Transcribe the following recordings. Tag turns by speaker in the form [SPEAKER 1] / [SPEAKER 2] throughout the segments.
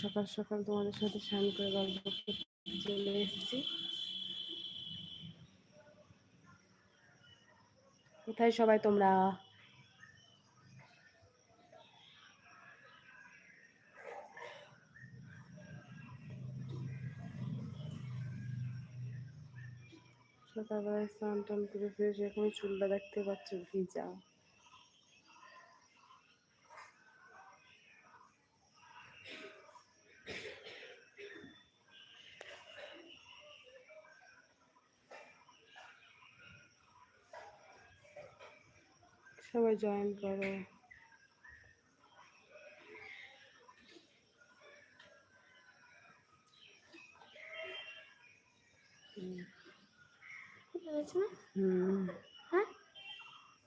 [SPEAKER 1] সকাল সকাল তোমাদের সাথে স্নান করে গল্প চলে এসেছি। কোথায় সবাই তোমরা? সকালবেলায় স্নান টান করে ফ্রেশ এখন চুলটা দেখতে পাচ্ছ, ভিজা। সবাই জয়েন করো।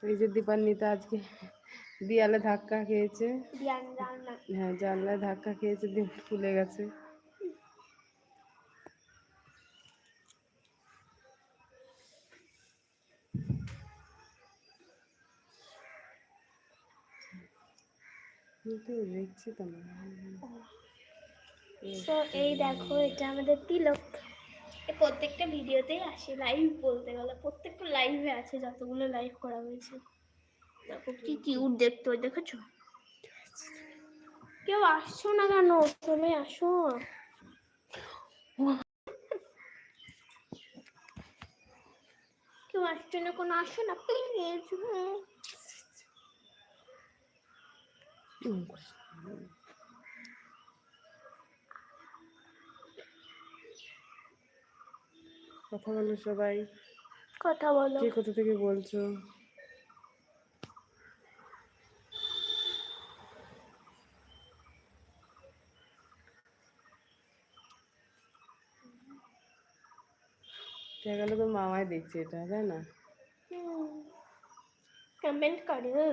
[SPEAKER 1] এই যে দীপান্বিতা আজকে দেয়ালে ধাক্কা খেয়েছে। হ্যাঁ জানলায় ধাক্কা খেয়েছে ফুলে গেছে কিন্তু
[SPEAKER 2] এই দেখো, এটা আমাদের তিলক। এ প্রত্যেকটা ভিডিওতেই আসে লাইভ বলতে গেলে। প্রত্যেকটা লাইভে আছে যতগুলো লাইভ করা হয়েছে। দেখো, কি কিউট দেখতে হয় দেখেছ? কেউ আসছো না কেন? চলে আসো। কেউ আসছো না, কোনো আসো না? প্লিজ।
[SPEAKER 1] কথা বলো সবাই।
[SPEAKER 2] কথা বলো।
[SPEAKER 1] কে কোথা থেকে বলছো? গেল তো মামাই দেখছে এটা তাই না?
[SPEAKER 2] কমেন্ট করো।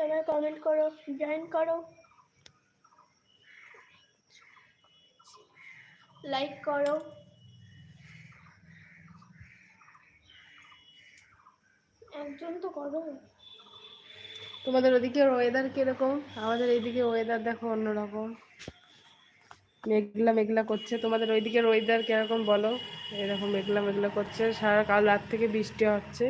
[SPEAKER 2] সবাই কমেন্ট করো জয়েন করো। লাইক করো। একজন তো করো
[SPEAKER 1] তোমাদের ওদিকে ওয়েদার কীরকম? আমাদের এইদিকে ওয়েদার দেখো অন্যরকম। মেঘলা মেঘলা করছে। তোমাদের ওইদিকের ওয়েদার কীরকম বলো? এরকম মেঘলা মেঘলা করছে। সারা কাল রাত থেকে বৃষ্টি হচ্ছে।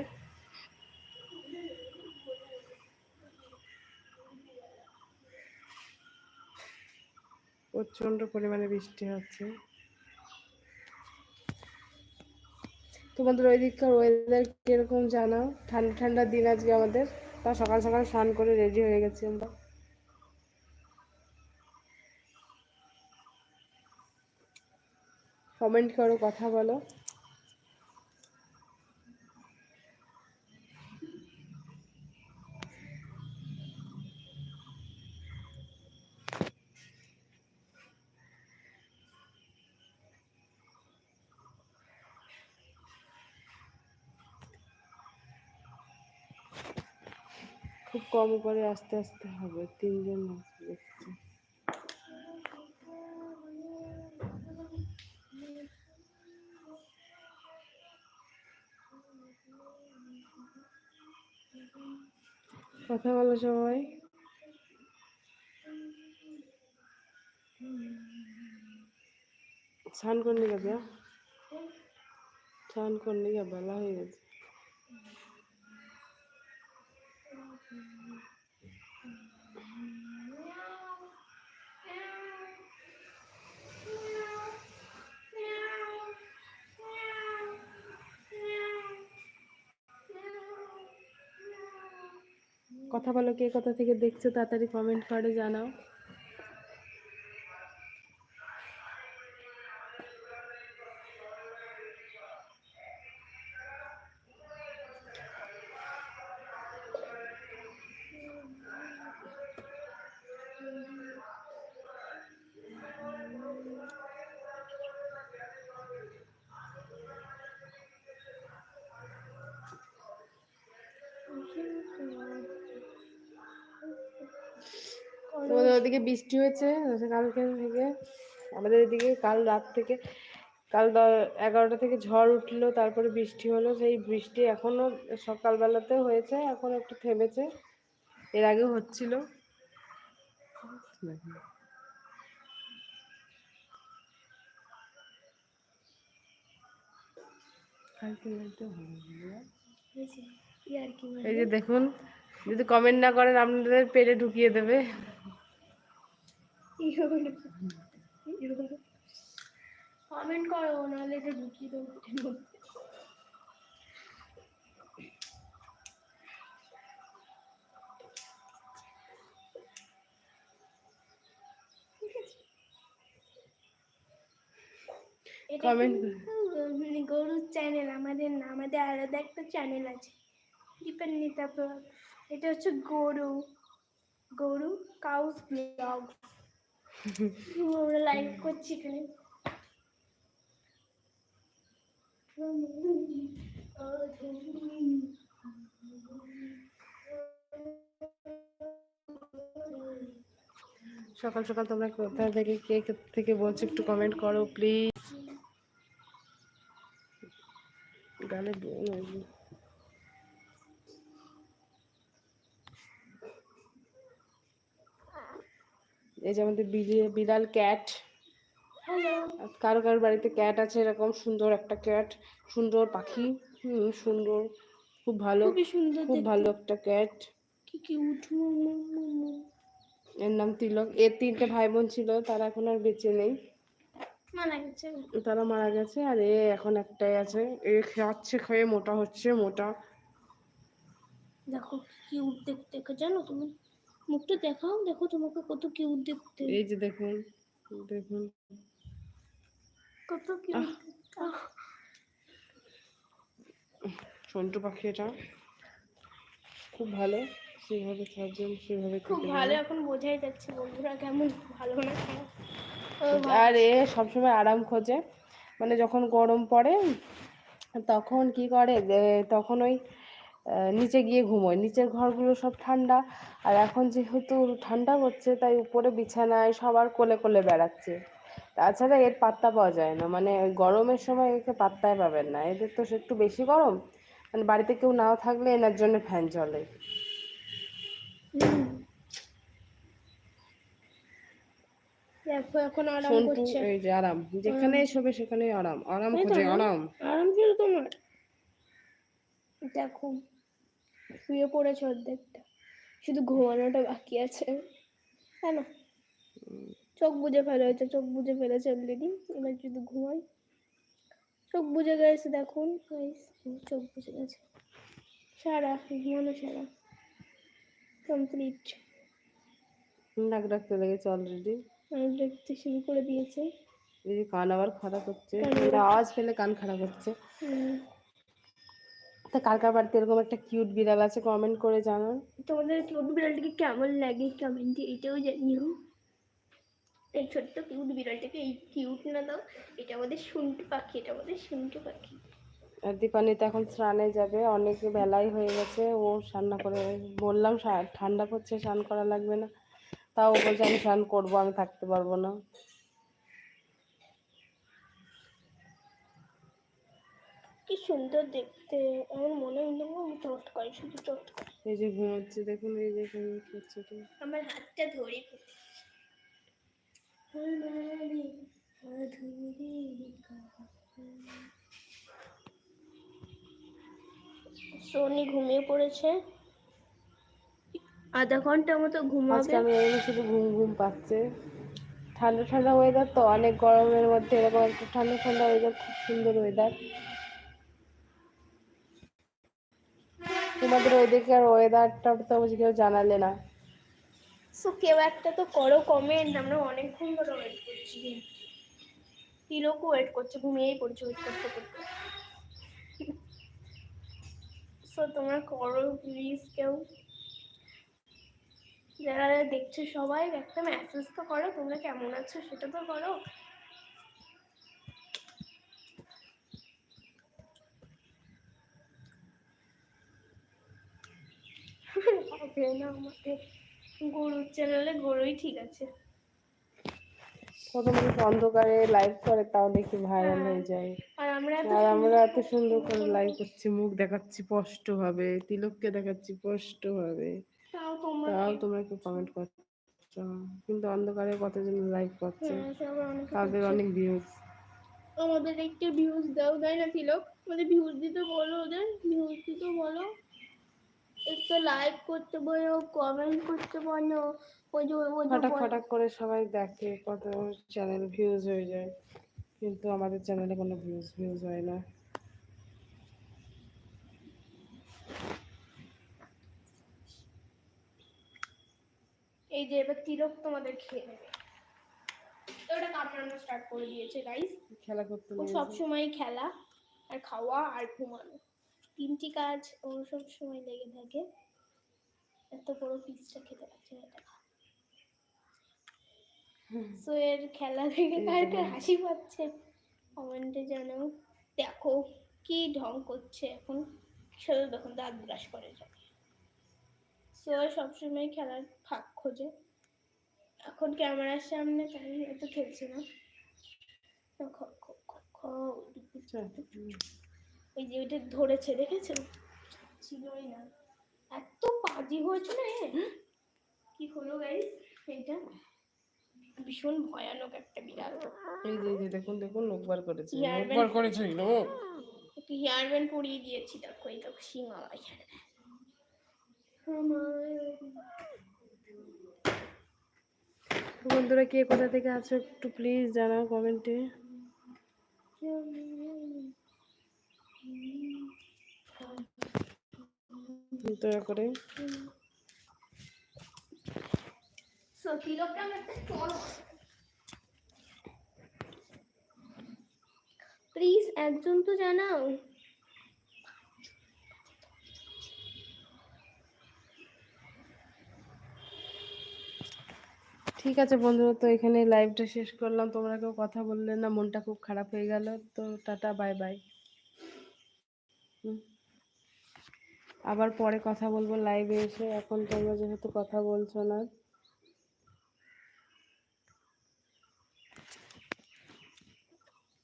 [SPEAKER 1] প্রচণ্ড পরিমাণে বৃষ্টি হচ্ছে। তোমাদের ওই দিককার ওয়েদার কীরকম জানাও? ঠান্ডা ঠান্ডা দিন আজকে আমাদের। তা সকাল সকাল স্নান করে রেডি হয়ে গেছি আমরা। কমেন্ট করো, কথা বলো। খুব কম করে আস্তে আস্তে হবে, তিনজন দেখছি কথা বলো সবাই। স্নান করনি গেছে স্নান করলে বেলা হয়ে গেছে। কথা বলো কে কোথা থেকে দেখছ তাড়াতাড়ি কমেন্ট করে জানাও। ওদিকে বৃষ্টি হয়েছে আচ্ছা কালকে থেকে আমাদের এদিকে কাল রাত থেকে কাল এগারোটা থেকে ঝড় উঠল তারপরে বৃষ্টি হলো সেই বৃষ্টি এখনও সকালবেলাতে হয়েছে এখন একটু থেমেছে এর আগে হচ্ছিল। এই যে দেখুন যদি কমেন্ট না করেন আপনাদের পেটে ঢুকিয়ে দেবে।
[SPEAKER 2] কমেন্ট করো নাহলে এটা ঢুকিয়ে দেবো। গরুর চ্যানেল আমাদের না আমাদের আলাদা একটা চ্যানেল আছে। দীপান্বিতা ব্লগ এটা হচ্ছে গরু গরু কাউস ব্লগ আমরা লাইভ করছি এখানে।
[SPEAKER 1] সকাল সকাল তোমরা কোথা থেকে, কে থেকে বলছো একটু কমেন্ট করো প্লিজ গালে এই যে আমাদের বিড়াল ক্যাট। কারও কারোর বাড়িতে ক্যাট আছে এরকম সুন্দর একটা ক্যাট সুন্দর পাখি হুম সুন্দর খুব ভালো
[SPEAKER 2] সুন্দর
[SPEAKER 1] খুব ভালো একটা ক্যাট।
[SPEAKER 2] কি কি
[SPEAKER 1] এর নাম তিলক। এর তিনটে ভাই বোন ছিল তারা এখন আর বেঁচে নেই।
[SPEAKER 2] মারা গেছে।
[SPEAKER 1] তারা মারা গেছে আর এ এখন একটাই আছে। এ খাচ্ছে খেয়ে মোটা হচ্ছে মোটা।
[SPEAKER 2] দেখো কিউট দেখতে দেখো জানো তুমি? মুখটা দেখাও দেখো তোমাকে কত কিউট দেখতে।
[SPEAKER 1] এই যে দেখুন দেখুন।
[SPEAKER 2] কত কিউট
[SPEAKER 1] সন্টু পাখি এটা। খুব ভালো সেভাবে সার্জন সেভাবে
[SPEAKER 2] খুব ভালো এখন বোঝাই যাচ্ছে বন্ধুরা কেমন ভালো না
[SPEAKER 1] আর এ সবসময় আরাম খোঁজে। মানে যখন গরম পড়ে তখন কি করে? তখন ওই নিচে গিয়ে ঘুমোয়। নিচের ঘরগুলো সব ঠান্ডা। আর এখন যেহেতু ঠান্ডা হচ্ছে তাই উপরে বিছানায় সবার কোলে কোলে বেড়াচ্ছে। তাছাড়া এর পাত্তা পাওয়া যায় না। মানে গরমের সময় একে পাত্তাই পাবেন না। এদের তো একটু বেশি গরম। মানে বাড়িতে কেউ নাও থাকলে এনার জন্য ফ্যান চলে।
[SPEAKER 2] দেখো এখন আরাম
[SPEAKER 1] যেখানে শোবে সেখানে আরাম। আরাম খোঁজে আরাম।
[SPEAKER 2] আরাম। তোমার? দেখো। শুয়ে পড়েছে অর্ধেকটা। শুধু ঘুমানোটা বাকি আছে। হ্যাঁ না চোখ বুজে ফেলা হয়েছে চোখ বুজে ফেলেছে অলরেডি এবার শুধু ঘুমাই চোখ বুজে গেছে দেখুন। চোখ বুজে গেছে। সারা ঘুমানো সারা। কমপ্লিট
[SPEAKER 1] নাক ডাকতে লেগেছে অলরেডি
[SPEAKER 2] দেখতে শুরু করে দিয়েছে।
[SPEAKER 1] এই যে কান আবার খারাপ হচ্ছে। আওয়াজ পেলে কান খারাপ হচ্ছে। তা কার কার বাড়িতে এরকম একটা কিউট বিড়াল আছে কমেন্ট করে জানান।
[SPEAKER 2] তোমাদের কিউট বিড়ালটিকে কেমন লাগে কমেন্টে এটাও জানিও। এই ছোট্ট কিউট বিড়ালটাকে এই কিউট না দাও এটা আমাদের শুনটু পাখি এটা আমাদের শুনটু পাখি।
[SPEAKER 1] আর দীপানি তো এখন স্নানে যাবে অনেক বেলাই হয়ে গেছে ও স্নান করে বললাম ঠান্ডা পড়ছে স্নান করা লাগবে না। তাও বলছে আমি স্নান করব আমি থাকতে পারব না।
[SPEAKER 2] কি সুন্দর দেখতে। আমার মনে হয় আমি চট করি শুধু চট করি।
[SPEAKER 1] এই যে ঘুমাচ্ছে দেখুন এই যে ঘুমাচ্ছে
[SPEAKER 2] আমার হাতটা ধরে সোনি ঘুমিয়ে পড়েছে। আধা ঘণ্টা মতো ঘুমাবে।
[SPEAKER 1] আমি শুধু ঘুম ঘুম পাচ্ছে। ঠান্ডা ঠান্ডা ওয়েদার তো অনেক গরমের মধ্যে এরকম একটা ঠান্ডা ঠান্ডা ওয়েদার খুব সুন্দর ওয়েদার তোমাদের ওইদিকে আর ওয়েদারটা তো কেউ জানালে না।
[SPEAKER 2] সো কেউ একটা তো করো কমেন্ট আমরা অনেকক্ষণ ধরে ওয়েট করছি। তিলকও ওয়েট করছে, ঘুমিয়েই পড়ছে ওয়েট করতে করতে। সো তোমরা করো প্লিজ কেউ। যারা দেখছ সবাই একটা মেসেজ তো করো, তোমরা কেমন আছো সেটা তো করো। না আমাকে। গরুর চ্যানেলে গরুই ঠিক আছে।
[SPEAKER 1] কত মানুষ অন্ধকারে লাইভ করে তাও দেখি ভাইরাল হয়ে। যায়।
[SPEAKER 2] আর আমরা এত
[SPEAKER 1] আর আমরা এত সুন্দর করে লাইভ করছি মুখ দেখাচ্ছি স্পষ্ট ভাবে তিলককে দেখাচ্ছি স্পষ্ট ভাবে
[SPEAKER 2] তাও তোমরা
[SPEAKER 1] তাও তোমরা একটু কমেন্ট করছ। কিন্তু অন্ধকারে কতজন লাইভ করছে?
[SPEAKER 2] হ্যাঁ,
[SPEAKER 1] তাদের অনেক ভিউজ
[SPEAKER 2] আমাদের একটু ভিউজ দাও তাই না তিলক? মানে ভিউজ দিতে বলো ওদের ভিউজ দিতে বলো। একটু লাইক করতে বলো কমেন্ট করতে বলো। ওই যে ওই
[SPEAKER 1] ফটাক ফটাক করে সবাই দেখে কত চ্যানেল ভিউজ হয়ে যায়। কিন্তু আমাদের চ্যানেলে কোনো ভিউজ ভিউজ হয় না।
[SPEAKER 2] এই যে এবার তিলক তোমাদের খেয়ে নেবে। তো ওটা কামড়ানো স্টার্ট করে দিয়েছে গাইস
[SPEAKER 1] খেলা করতে
[SPEAKER 2] ও। সবসময় খেলা আর খাওয়া আর ঘুমানো। তিনটি কাজ ওর সব সময় লেগে থাকে। এত বড় পিসটা খেতে পারছে সো এর খেলা দেখে কার কার হাসি পাচ্ছে। কমেন্টে জানাও দেখো কি ঢং করছে এখন? শুধু দেখুন দাঁত ব্রাশ করে যায় সো সবসময় খেলার ফাঁক খোঁজে। এখন ক্যামেরার সামনে তাই এত খেলছে না। খ খ খ খ। ওই যে ওইটা ধরেছে দেখেছ? ছিলই না। এত বাজি হয়েছে না। কি হলো গাইস এটা ভীষণ ভয়ানক একটা বিড়াল।
[SPEAKER 1] এই যে দেখুন দেখুন লোকবার করেছে লোকবার করেছে লোক
[SPEAKER 2] একটু হেয়ার ব্যান্ড পরিয়ে দিয়েছি দেখো এই দেখো সিঙ্গালা
[SPEAKER 1] বন্ধুরা কে কোথা থেকে আছো একটু প্লিজ জানাও কমেন্টে দয়া করে।
[SPEAKER 2] প্লিজ একজন তো জানাও।
[SPEAKER 1] ঠিক আছে বন্ধুরা তো এখানে লাইভটা শেষ করলাম। তোমরা কেউ কথা বললে না মনটা খুব খারাপ হয়ে গেল। তো টাটা বাই বাই আবার পরে কথা বলব লাইভে এসে। এখন তোমরা যেহেতু কথা বলছো না।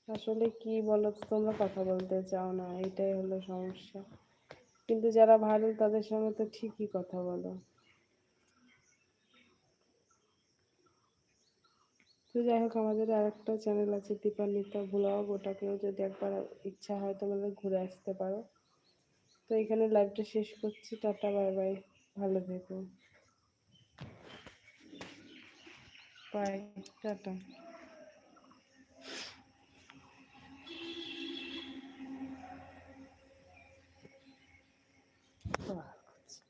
[SPEAKER 1] আসলে কি বলো তো তোমরা কথা বলতে চাও না, এটাই হলো সমস্যা। কিন্তু যারা ভালো, তাদের সঙ্গে তো ঠিকই কথা বলো। তো যাই হোক, আমাদের আর একটা চ্যানেল আছে, দীপান্বিতা ভ্লগ ওটাকেও যদি একবার ইচ্ছা হয় তোমাদের ঘুরে আসতে পারো। তো এখানে লাইভটা শেষ করছি, টাটা বাই বাই ভালো থেকো। Bye tata.